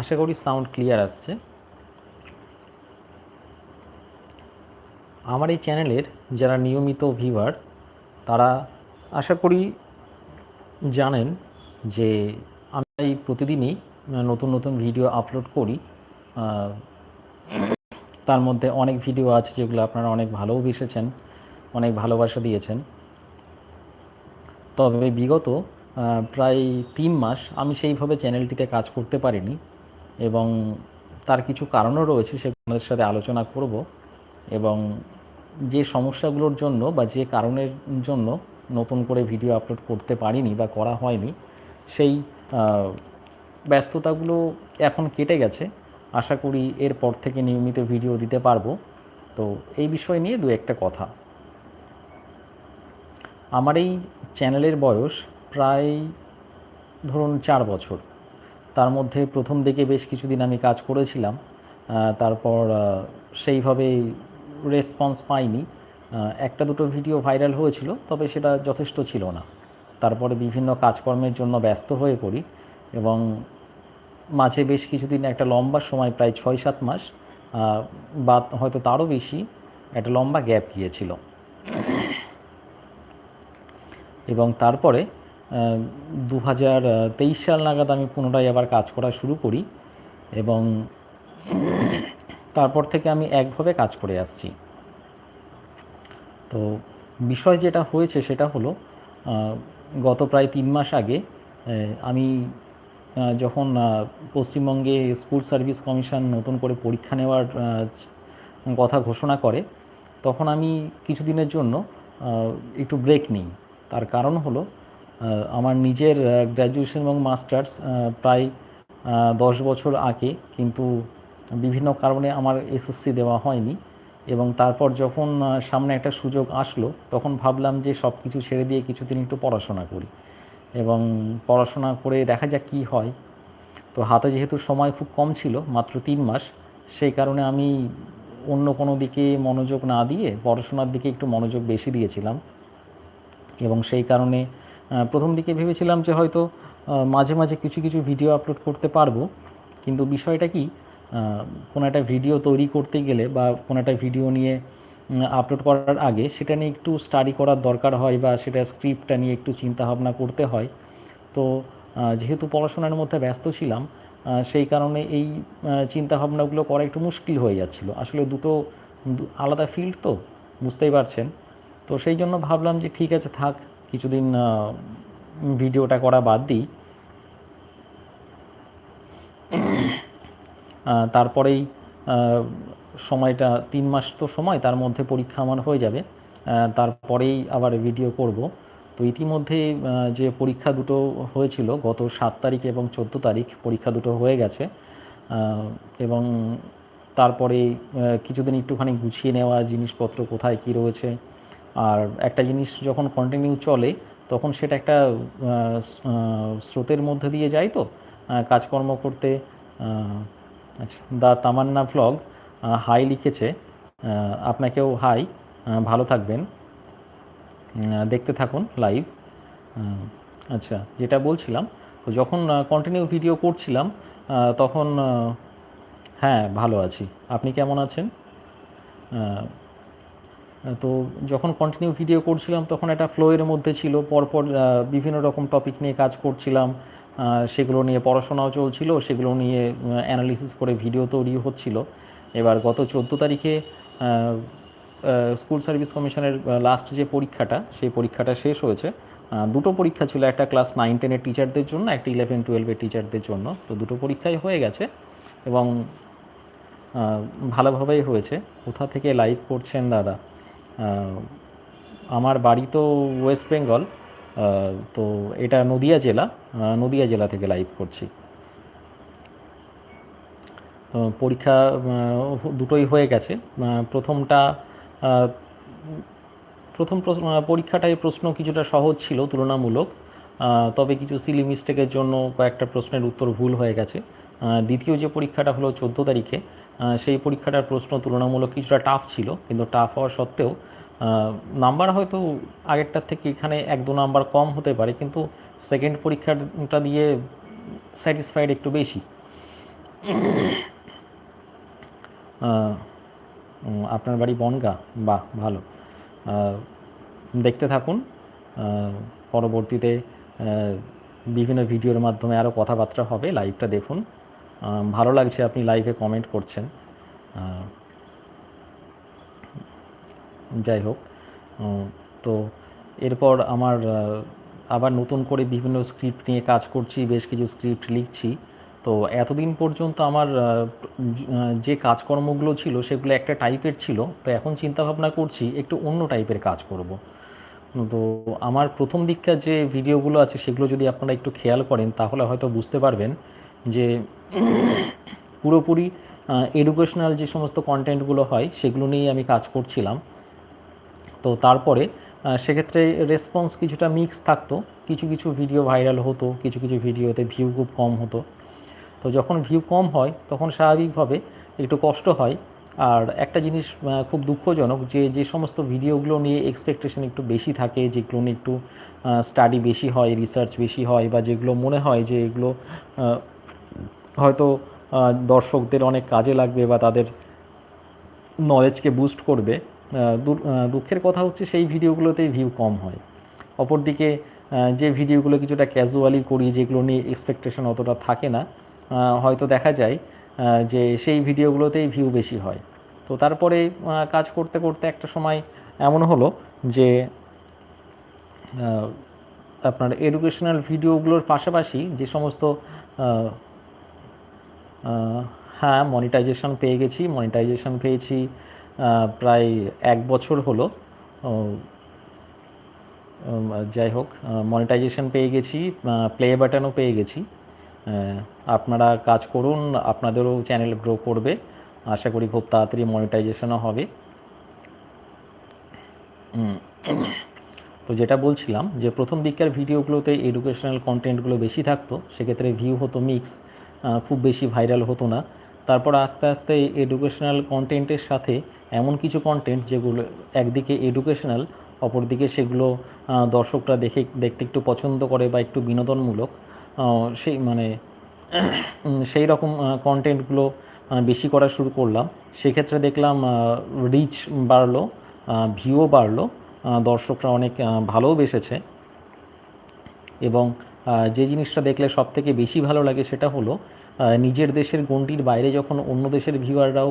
আশা করি sound clear আসছে। আমার এই চ্যানেলের যারা নিয়মিত ভিউয়ার, তারা আশা করি জানেন যে আমি প্রতিদিনই নতুন নতুন ভিডিও আপলোড করি। তার মধ্যে অনেক ভিডিও আছে যেগুলো আপনারা অনেক ভালোবেসেছেন অনেক ভালোবাসা দিয়েছেন। তবে বিগত প্রায় তিন মাস আমি সেইভাবে চ্যানেলটিতে কাজ করতে পারিনি। এবং তার কিছু কারণও রয়েছে সেগুলোর সাথে আলোচনা করব এবং যে সমস্যাগুলোর জন্য বা যে কারণের জন্য নতুন করে ভিডিও আপলোড করতে পারিনি বা করা হয়নি, সেই ব্যস্ততাগুলো এখন কেটে গেছে। আশা করি এরপর থেকে নিয়মিত ভিডিও দিতে পারব। তো এই বিষয় নিয়ে দু একটা কথা। আমার এই চ্যানেলের বয়স প্রায় ধরুন চার বছর। তার মধ্যে প্রথম দিকে বেশ কিছুদিন আমি কাজ করেছিলাম তারপর সেইভাবে রেসপন্স পাইনি। একটা দুটো ভিডিও ভাইরাল হয়েছিল, তবে সেটা যথেষ্ট ছিল না। তারপরে বিভিন্ন কাজকর্মের জন্য ব্যস্ত হয়ে পড়ি এবং মাঝে বেশ কিছুদিন একটা লম্বা সময়, প্রায় ছয় সাত মাস বা হয়তো তারও বেশি একটা লম্বা গ্যাপ গিয়েছিল। এবং তারপরে দু হাজার তেইশ সাল নাগাদ আমি পুনরায় আবার কাজ করা শুরু করি এবং তারপর থেকে আমি একভাবে কাজ করে আসছি। তো বিষয় যেটা হয়েছে সেটা হলো গত প্রায় তিন মাস আগে আমি যখন পশ্চিমবঙ্গে স্কুল সার্ভিস কমিশন নতুন করে পরীক্ষা নেওয়ার কথা ঘোষণা করে, তখন আমি কিছুদিনের জন্য একটু ব্রেক নিই। তার কারণ হলো আমার নিজের গ্র্যাজুয়েশন এবং মাস্টার্স প্রায় দশ বছর আগে, কিন্তু বিভিন্ন কারণে আমার এসএসসি দেওয়া হয়নি এবং তারপর যখন সামনে একটা সুযোগ আসলো, তখন ভাবলাম যে সব কিছু ছেড়ে দিয়ে কিছুদিন একটু পড়াশোনা করি এবং পড়াশোনা করে দেখা যাক কী হয়। তো হাতে যেহেতু সময় খুব কম ছিল, মাত্র তিন মাস, সেই কারণে আমি অন্য কোনো দিকে মনোযোগ না দিয়ে পড়াশোনার দিকে একটু মনোযোগ বেশি দিয়েছিলাম এবং সেই কারণে প্রথম দিকে ভেবেছিলাম যে হয়তো মাঝে মাঝে কিছু কিছু ভিডিও আপলোড করতে পারব। কিন্তু বিষয়টা কি কোনো একটা ভিডিও তৈরি করতে গেলে বা কোনো একটা ভিডিও নিয়ে আপলোড করার আগে সেটা নিয়ে একটু স্টাডি করার দরকার হয় বা সেটা স্ক্রিপ্টটা নিয়ে একটু চিন্তা ভাবনা করতে হয়। তো যেহেতু পড়াশোনার মধ্যে ব্যস্ত ছিলাম সেই কারণে এই চিন্তাভাবনাগুলো করা একটু মুশকিল হয়ে যাচ্ছিল। আসলে দুটো আলাদা ফিল্ড তো, বুঝতেই পারছেন। তো সেই জন্য ভাবলাম যে ঠিক আছে থাক কিছুদিন ভিডিওটা করা বাদ দিই। তারপরেই সময়টা তিন মাস তো সময়, তার মধ্যে পরীক্ষা আমার হয়ে যাবে। তারপরেই আবার ভিডিও করব। তো ইতিমধ্যে যে পরীক্ষা দুটো হয়েছিল, গত সাত তারিখ এবং চোদ্দ তারিখ, পরীক্ষা দুটো হয়ে গেছে। এবং তারপরে কিছুদিন একটুখানি গুছিয়ে নেওয়া, জিনিসপত্র কোথায় কী রয়েছে আর একটা জিনিস যখন কন্টিনিউ চলে, তখন সেটা একটা স্রোতের মধ্যে দিয়ে যায় তো? কাজকর্ম করতে আচ্ছা দ্য তামান্না ভ্লগ হাই লিখেছে আপনাকেও হাই ভালো থাকবেন। দেখতে থাকুন লাইভ আচ্ছা যেটা বলছিলাম, তো যখন কন্টিনিউ ভিডিও করছিলাম তখন হ্যাঁ ভালো আছি। আপনি কেমন আছেন? তো যখন কন্টিনিউ ভিডিও করছিলাম, তখন একটা ফ্লোয়ের মধ্যে ছিল। পরপর বিভিন্ন রকম টপিক নিয়ে কাজ করছিলাম। সেগুলো নিয়ে পড়াশোনাও চলছিল, সেগুলো নিয়ে অ্যানালিসিস করে ভিডিও তৈরি হচ্ছিল। এবার গত চোদ্দ তারিখে স্কুল সার্ভিস কমিশনের লাস্ট যে পরীক্ষাটা, সেই পরীক্ষাটা শেষ হয়েছে। দুটো পরীক্ষা ছিল, একটা ক্লাস নাইন টেনের টিচারদের জন্য, একটা ইলেভেন টুয়েলভের টিচারদের জন্য। তো দুটো পরীক্ষাই হয়ে গেছে এবং ভালোভাবেই হয়েছে। কোথা থেকে লাইভ করছেন দাদা? আমার বাড়ি তো ওয়েস্ট বেঙ্গল তো এটা নদিয়া জেলা নদিয়া জেলা থেকে লাইভ করছি। তো পরীক্ষা দুটোই হয়ে গেছে। প্রথমটা প্রথম পরীক্ষাটায় প্রশ্ন কিছুটা সহজ ছিল, তুলনামূলক। তবে কিছু সিলি মিস্টেকের জন্য কয়েকটা প্রশ্নের উত্তর ভুল হয়ে গেছে। দ্বিতীয় যে পরীক্ষাটা হলো চোদ্দ তারিখে সেই পরীক্ষাটার প্রশ্ন তুলনামূলক কিছুটা টাফ ছিল, কিন্তু টাফ হওয়া সত্ত্বেও নাম্বার হয়তো আগেরটার থেকে এখানে এক দু নাম্বার কম হতে পারে, কিন্তু সেকেন্ড পরীক্ষাটা দিয়ে স্যাটিসফাইড একটু বেশি। আপনার বাড়ি বনগা? বাহ, ভালো। দেখতে থাকুন। পরবর্তীতে বিভিন্ন ভিডিওর মাধ্যমে আরও কথাবার্তা হবে লাইভটা দেখুন। ভালো লাগছে আপনি লাইভে কমেন্ট করছেন। যাই হোক। তো এরপর আমার আবার নতুন করে বিভিন্ন স্ক্রিপ্ট নিয়ে কাজ করছি, বেশ কিছু স্ক্রিপ্ট লিখছি। তো এতদিন পর্যন্ত আমার যে কাজকর্মগুলো ছিল সেগুলো একটা টাইপের ছিল। তো এখন চিন্তা ভাবনা করছি একটু অন্য টাইপের কাজ করব। তো আমার প্রথম দিককার যে ভিডিওগুলো আছে সেগুলো যদি আপনারা একটু খেয়াল করেন, তাহলে হয়তো বুঝতে পারবেন যে পুরোপুরি এডুকেশনাল যে সমস্ত কন্টেন্টগুলো হয়, সেগুলো নিয়েই আমি কাজ করছিলাম। তো তারপরে সেক্ষেত্রে রেসপন্স কিছুটা মিক্স থাকতো। কিছু কিছু ভিডিও ভাইরাল হতো, কিছু কিছু ভিডিওতে ভিউ খুব কম হতো। তো যখন ভিউ কম হয়, তখন স্বাভাবিকভাবে একটু কষ্ট হয়। আর একটা জিনিস খুব দুঃখজনক যে যে সমস্ত ভিডিওগুলো নিয়ে এক্সপেকটেশন একটু বেশি থাকে, যেগুলো নিয়ে একটু স্টাডি বেশি হয় রিসার্চ বেশি হয়, বা যেগুলো মনে হয় যে এগুলো হয়তো দর্শকদের অনেক কাজে লাগবে বা তাদের নলেজকে বুস্ট করবে। দুঃখের কথা হচ্ছে সেই ভিডিওগুলোতেই ভিউ কম হয়। অপরদিকে যে ভিডিওগুলো কিছুটা ক্যাজুয়ালি করি, যেগুলো নিয়ে এক্সপেকটেশন অতটা থাকে না হয়তো দেখা যায় যে সেই ভিডিওগুলোতেই ভিউ বেশি হয়। তো তারপরে কাজ করতে করতে একটা সময় এমন হলো যে আপনার এডুকেশনাল ভিডিওগুলোর পাশাপাশি যে সমস্ত হ্যাঁ মনিটাইজেশন পেয়ে গেছি। মনিটাইজেশন পেয়েছি প্রায় এক বছর হলো। যাই হোক মনিটাইজেশন পেয়ে গেছি প্লে বাটনও পেয়ে গেছি। আপনারা কাজ করুন, আপনাদেরও চ্যানেল গ্রো করবে। আশা করি খুব তাড়াতাড়ি মনিটাইজেশনও হবে। তো যেটা বলছিলাম যে প্রথম দিককার ভিডিওগুলোতে এডুকেশনাল কন্টেন্টগুলো বেশি থাকতো, সেক্ষেত্রে ভিউ হতো মিক্স খুব বেশি ভাইরাল হতো না। তারপর আস্তে আস্তে এডুকেশনাল কন্টেন্টের সাথে এমন কিছু কন্টেন্ট যেগুলো একদিকে এডুকেশনাল অপরদিকে সেগুলো দর্শকরা দেখে, দেখতে একটু পছন্দ করে বা একটু বিনোদনমূলক সেই মানে সেই রকম কন্টেন্টগুলো বেশি করা শুরু করলাম। সেক্ষেত্রে দেখলাম রিচ বাড়লো ভিউও বাড়লো দর্শকরা অনেক ভালোও বেসেছে। এবং যে জিনিসটা দেখলে সব থেকে বেশি ভালো লাগে সেটা হলো নিজের দেশের গণ্ডির বাইরে যখন অন্য দেশের ভিউয়াররাও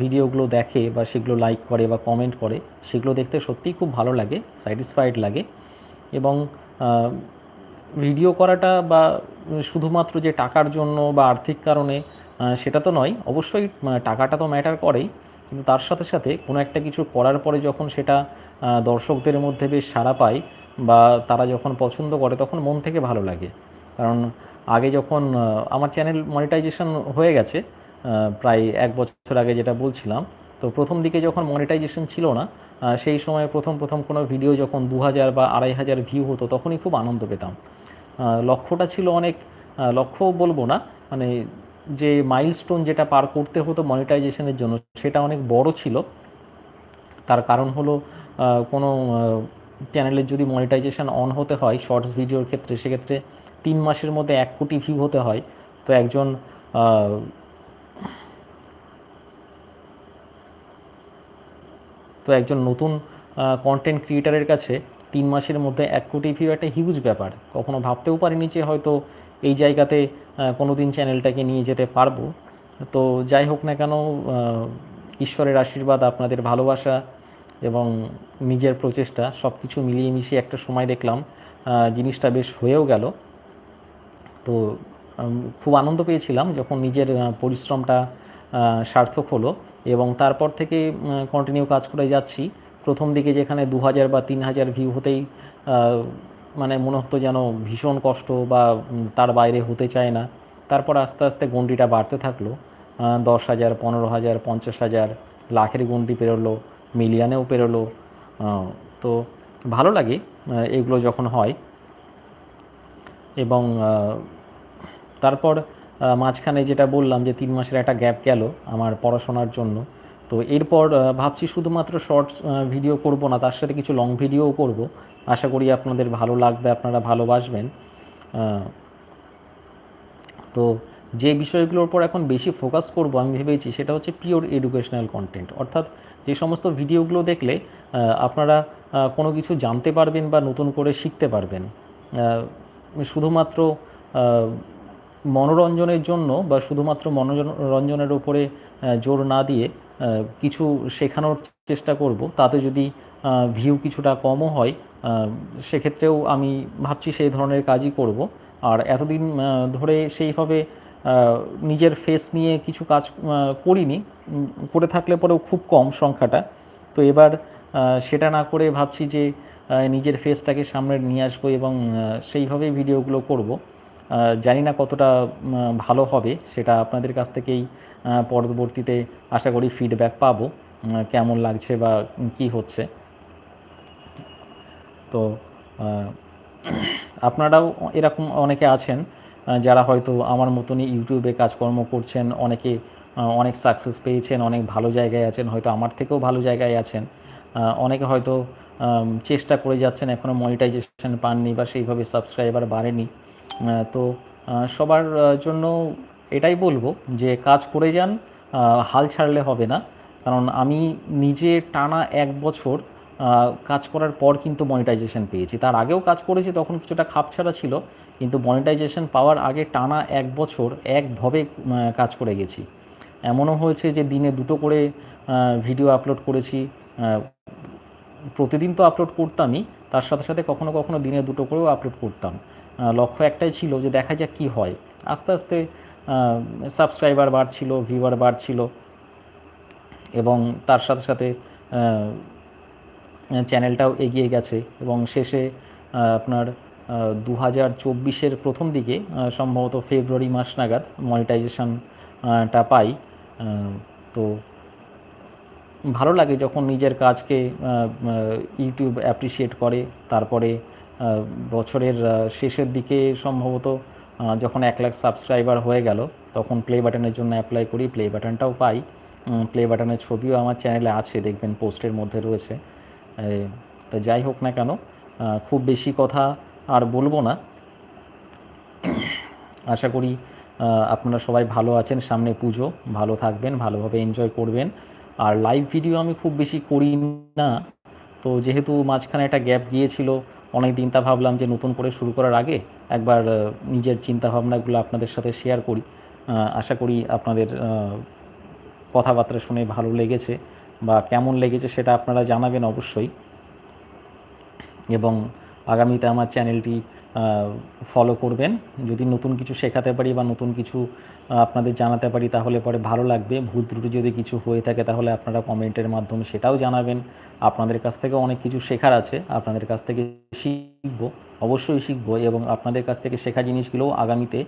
ভিডিওগুলো দেখে বা সেগুলো লাইক করে বা কমেন্ট করে, সেগুলো দেখতে সত্যিই খুব ভালো লাগে স্যাটিসফাইড লাগে। এবং ভিডিও করাটা বা শুধুমাত্র যে টাকার জন্য বা আর্থিক কারণে সেটা তো নয়, অবশ্যই টাকাটা তো ম্যাটার করেই, কিন্তু তার সাথে সাথে কোনো একটা কিছু করার পরে যখন সেটা দর্শকদের মধ্যে বেশ সাড়া পায় বা তারা যখন পছন্দ করে তখন মন থেকে ভালো লাগে। কারণ আগে যখন আমার চ্যানেল মনিটাইজেশন হয়ে গেছে প্রায় এক বছর আগে যেটা বলছিলাম, তো প্রথম দিকে যখন মনিটাইজেশন ছিল না সেই সময় প্রথম প্রথম কোনো ভিডিও যখন দু হাজার বা আড়াই হাজার ভিউ হতো তখনই খুব আনন্দ পেতাম। লক্ষ্যটা ছিল অনেক লক্ষ্য বলব না মানে যে মাইলস্টোন যেটা পার করতে হতো মনিটাইজেশনের জন্য সেটা অনেক বড় ছিল। তার কারণ হলো কোনো চ্যানেলের যদি মনিটাইজেশন অন হতে হয় শর্টস ভিডিওর ক্ষেত্রে, সেক্ষেত্রে তিন মাসের মধ্যে এক কোটি ভিউ হতে হয়। তো একজন তো একজন নতুন কন্টেন্ট ক্রিয়েটারের কাছে তিন মাসের মধ্যে এক কোটি ভিউ একটা হিউজ ব্যাপার। কখনো ভাবতেও পারিনি যে হয়তো এই জায়গাতে কোনো দিন চ্যানেলটাকে নিয়ে যেতে পারব। তো যাই হোক না কেন ঈশ্বরের আশীর্বাদ, আপনাদের ভালোবাসা এবং নিজের প্রচেষ্টা সব কিছু মিলিয়ে মিশিয়ে একটা সময় দেখলাম জিনিসটা বেশ হয়েও গেল। তো খুব আনন্দ পেয়েছিলাম যখন নিজের পরিশ্রমটা সার্থক হলো এবং তারপর থেকে কন্টিনিউ কাজ করে যাচ্ছি। প্রথম দিকে যেখানে দু হাজার বা তিন হাজার ভিউ হতেই মানে মনে হতো যেন ভীষণ কষ্ট বা তার বাইরে হতে চায় না। তারপর আস্তে আস্তে গণ্ডিটা বাড়তে থাকল। দশ হাজার পনেরো হাজার পঞ্চাশ হাজার লাখের গণ্ডি পেরোলো। মিলিয়নেও পেরোলো তো ভালো লাগে এগুলো যখন হয়। এবং তারপর মাঝখানে যেটা বললাম যে তিন মাসের একটা গ্যাপ গেল আমার পড়াশোনার জন্য, তো এরপর ভাবছি শুধুমাত্র শর্টস ভিডিও করব না, তার সাথে কিছু লং ভিডিওও করব। আশা করি আপনাদের ভালো লাগবে, আপনারা ভালোবাসবেন তো যে বিষয়গুলোর উপর এখন বেশি ফোকাস করব আমি ভেবেছি, সেটা হচ্ছে পিওর এডুকেশনাল কন্টেন্ট অর্থাৎ যে সমস্ত ভিডিওগুলো দেখলে আপনারা কোনো কিছু জানতে পারবেন বা নতুন করে শিখতে পারবেন। শুধুমাত্র মনোরঞ্জনের জন্য বা শুধুমাত্র মনোরঞ্জনের উপরে জোর না দিয়ে কিছু শেখানোর চেষ্টা করব। তাতে যদি ভিউ কিছুটা কমও হয় সেক্ষেত্রেও আমি ভাবছি সেই ধরনের কাজই করব। আর এতদিন ধরে সেইভাবে নিজের ফেস নিয়ে কিছু কাজ করিনি। করে থাকলে পরেও খুব কম সংখ্যাটা। তো এবার সেটা না করে ভাবছি যে নিজের ফেসটাকে সামনে নিয়ে আসব এবং সেইভাবেই ভিডিওগুলো করব। জানি না কতটা ভালো হবে, সেটা আপনাদের কাছ থেকেই পরবর্তীতে আশা করি ফিডব্যাক পাবো কেমন লাগছে বা কি হচ্ছে। তো আপনারাও এরকম অনেকে আছেন যারা হয়তো আমার মতনই ইউটিউবে কাজকর্ম করছেন, অনেকে অনেক সাকসেস পেয়েছেন, অনেক ভালো জায়গায় আছেন, হয়তো আমার থেকেও ভালো জায়গায় আছেন। অনেকে হয়তো চেষ্টা করে যাচ্ছেন এখনও মনিটাইজেশন পাননি বা সেইভাবে সাবস্ক্রাইবার বাড়েনি। তো সবার জন্য এটাই বলব যে কাজ করে যান হাল ছাড়লে হবে না। কারণ আমি নিজে টানা এক বছর কাজ করার পর কিন্তু মনিটাইজেশন পেয়েছি। তার আগেও কাজ করেছি, তখন কিছুটা খাপছাড়া ছিল। কিন্তু মনিটাইজেশন পাওয়ার আগে টানা এক বছর একভাবে কাজ করে গেছি। এমনও হয়েছে যে দিনে দুটো করে ভিডিও আপলোড করেছি প্রতিদিন তো আপলোড করতামই, তার সাথে সাথে কখনো কখনো দিনে দুটো করেও আপলোড করতাম। লক্ষ্য একটাই ছিল যে দেখা যাক কী হয়। আস্তে আস্তে সাবস্ক্রাইবার বাড়ছিল ভিউয়ার বাড়ছিল এবং তার সাথে সাথে চ্যানেলটাও এগিয়ে গেছে এবং শেষে আপনার দু হাজার চব্বিশের প্রথম দিকে সম্ভবত ফেব্রুয়ারি মাস নাগাদ মনিটাইজেশনটা পাই। তো ভালো লাগে যখন নিজের কাজকে ইউটিউব অ্যাপ্রিসিয়েট করে। তারপরে বছরের শেষের দিকে সম্ভবত যখন এক লাখ সাবস্ক্রাইবার হয়ে গেল, তখন প্লে বাটনের জন্য অ্যাপ্লাই করি প্লে বাটনটাও পাই। প্লে বাটনের ছবিও আমার চ্যানেলে আছে, দেখবেন পোস্টের মধ্যে রয়েছে। তা যাই হোক না কেন খুব বেশি কথা আর বলব না। আশা করি আপনারা সবাই ভালো আছেন, সামনে পুজো। ভালো থাকবেন, ভালোভাবে এনজয় করবেন। আর লাইভ ভিডিও আমি খুব বেশি করি না। তো যেহেতু মাঝখানে একটা গ্যাপ গিয়েছিল অনেক দিন তা ভাবলাম যে নতুন করে শুরু করার আগে একবার নিজের চিন্তাভাবনাগুলো আপনাদের সাথে শেয়ার করি। আশা করি আপনাদের কথাবার্তা শুনে ভালো লেগেছে বা কেমন লেগেছে সেটা আপনারা জানাবেন অবশ্যই। এবং আগামীতে আমার চ্যানেলটি ফলো করবেন। যদি নতুন কিছু শেখাতে পারি বা নতুন কিছু আপনাদের জানাতে পারি, তাহলে পরে ভালো লাগবে। ভুল ত্রুটি যদি কিছু হয়ে থাকে, তাহলে আপনারা কমেন্টের মাধ্যমে সেটাও জানাবেন। আপনাদের কাছ থেকে অনেক কিছু শেখার আছে, আপনাদের কাছ থেকে শিখব, অবশ্যই শিখব এবং আপনাদের কাছ থেকে শেখা জিনিসগুলোও আগামীতে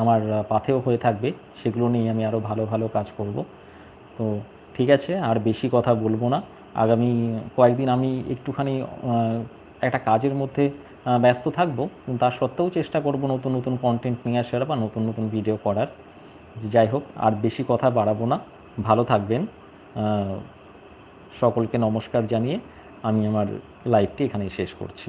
আমার পাথেও হয়ে থাকবে। সেগুলো নিয়ে আমি আরও ভালো ভালো কাজ করব। তো ঠিক আছে, আর বেশি কথা বলব না। আগামী কয়েকদিন আমি একটুখানি একটা কাজের মধ্যে ব্যস্ত থাকব, কিন্তু তার সত্ত্বেও চেষ্টা করব নতুন নতুন কন্টেন্ট নিয়ে আসার বা নতুন নতুন ভিডিও করার। যাই হোক, আর বেশি কথা বাড়াবো না। ভালো থাকবেন। সকলকে নমস্কার জানিয়ে আমি আমার লাইফটি এখানেই শেষ করছি।